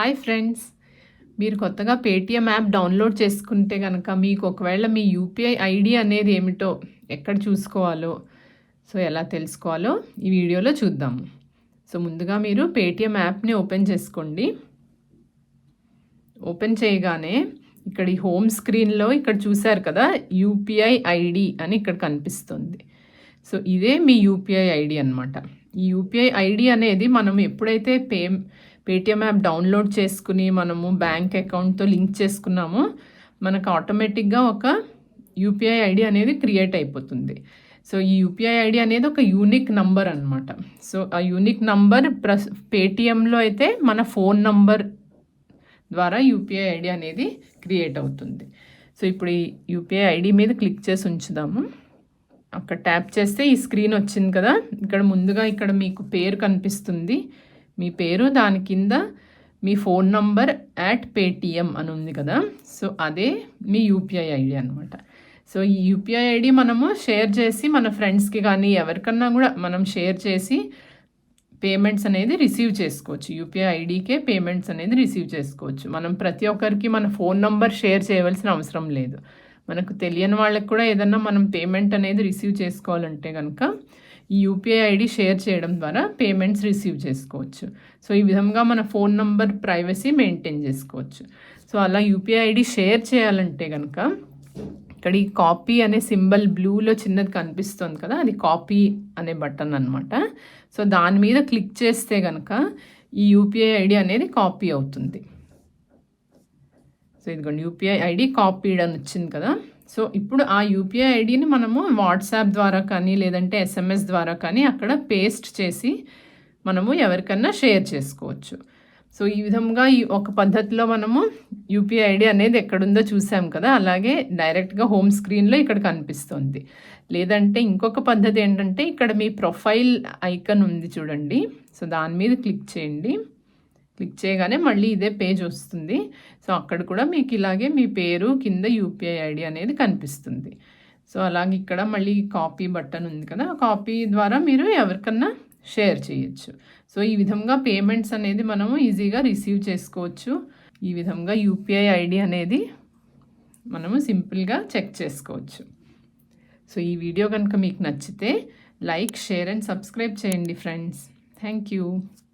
Hi friends. మీరు కొత్తగా Paytm app download చేసుకుంటే కనుక మీకు ఒకవేళ మీ యూపీఐ ఐడి అనేది ఏమిటో ఎక్కడ చూసుకోవాలో సో ఎలా తెలుసుకోవాలో ఈ వీడియోలో చూద్దాము సో ముందుగా మీరు పేటిఎం యాప్ని ఓపెన్ చేసుకోండి. ఓపెన్ చేయగానే ఇక్కడ ఈ హోమ్ స్క్రీన్లో ఇక్కడ చూశారు కదా యూపీఐ ఐడి అని ఇక్కడ కనిపిస్తుంది. సో ఇదే మీ యూపీఐ ఐడి అనమాట ఈ యూపీఐ ఐడి అనేది మనం ఎప్పుడైతే పే పేటిఎం యాప్ డౌన్లోడ్ చేసుకుని మనము బ్యాంక్ అకౌంట్తో లింక్ చేసుకున్నామో. మనకు ఆటోమేటిక్గా ఒక యూపీఐ ఐడి అనేది క్రియేట్ అయిపోతుంది. సో ఈ యూపీఐ ఐడి అనేది ఒక యూనిక్ నంబర్ అనమాట సో ఆ యూనిక్ నంబర్ ప్రస్ పేటిఎంలో అయితే మన ఫోన్ నంబర్ ద్వారా యూపీఐ ఐడి అనేది క్రియేట్ అవుతుంది. సో ఇప్పుడు ఈ యూపీఐ ఐడి మీద క్లిక్ చేసి ఉంచుదాము. అక్కడ ట్యాప్ చేస్తే ఈ స్క్రీన్ వచ్చింది కదా? ఇక్కడ ముందుగా ఇక్కడ మీకు పేరు కనిపిస్తుంది. మీ పేరు దాని కింద మీ ఫోన్ నంబర్ యాట్ పేటిఎం అని ఉంది కదా. సో అదే మీ యూపీఐ ఐడి అనమాట సో ఈ యూపీఐ ఐడి మనము షేర్ చేసి మన ఫ్రెండ్స్కి కానీ ఎవరికన్నా కూడా మనం షేర్ చేసి పేమెంట్స్ అనేది రిసీవ్ చేసుకోవచ్చు. యూపీఐ ఐడికే పేమెంట్స్ అనేది రిసీవ్ చేసుకోవచ్చు. మనం ప్రతి ఒక్కరికి మన ఫోన్ నంబర్ షేర్ చేయవలసిన అవసరం లేదు. మనకు తెలియని వాళ్ళకి కూడా ఏదన్నా మనం పేమెంట్ అనేది రిసీవ్ చేసుకోవాలంటే కనుక ఈ యూపీఐ ఐడి షేర్ చేయడం ద్వారా పేమెంట్స్ రిసీవ్ చేసుకోవచ్చు. సో ఈ విధంగా మన ఫోన్ నంబర్ ప్రైవసీ మెయింటైన్ చేసుకోవచ్చు. సో అలా యూపీఐ ఐడి షేర్ చేయాలంటే కనుక ఇక్కడ ఈ కాపీ అనే సింబల్ బ్లూలో చిన్నది కనిపిస్తుంది కదా అది కాపీ అనే బటన్ అనమాట సో దాని మీద క్లిక్ చేస్తే కనుక ఈ యూపీఐ ఐడి అనేది కాపీ అవుతుంది. సో ఇదిగోండి యూపీఐ ఐడి కాపీడ్ అని వచ్చింది కదా. సో ఇప్పుడు ఆ యూపీఐ ఐడిని మనము వాట్సాప్ ద్వారా కానీ లేదంటే ఎస్ఎంఎస్ ద్వారా కానీ అక్కడ పేస్ట్ చేసి మనము ఎవరికన్నా షేర్ చేసుకోవచ్చు. సో ఈ విధంగా ఈ ఒక పద్ధతిలో మనము యూపీఐ ఐడి అనేది ఎక్కడుందో చూసాం కదా అలాగే డైరెక్ట్గా హోమ్ స్క్రీన్లో ఇక్కడ కనిపిస్తుంది. లేదంటే ఇంకొక పద్ధతి ఏంటంటే ఇక్కడ మీ ప్రొఫైల్ ఐకన్ ఉంది చూడండి. సో దాని మీద క్లిక్ చేయండి. క్లిక్ చేయగానే మళ్ళీ ఇదే పేజ్ వస్తుంది. సో అక్కడ కూడా మీకు ఇలాగే మీ పేరు కింద యూపీఐ ఐడి అనేది కనిపిస్తుంది. సో అలాగే ఇక్కడ మళ్ళీ కాపీ బటన్ ఉంది కదా కాపీ ద్వారా మీరు ఎవరికన్నా షేర్ చేయొచ్చు. సో ఈ విధంగా పేమెంట్స్ అనేది మనము ఈజీగా రిసీవ్ చేసుకోవచ్చు. ఈ విధంగా యూపీఐ ఐడి అనేది మనము సింపుల్గా చెక్ చేసుకోవచ్చు. సో ఈ వీడియో కనుక మీకు నచ్చితే లైక్ షేర్ అండ్ సబ్స్క్రైబ్ చేయండి ఫ్రెండ్స్ థ్యాంక్ యూ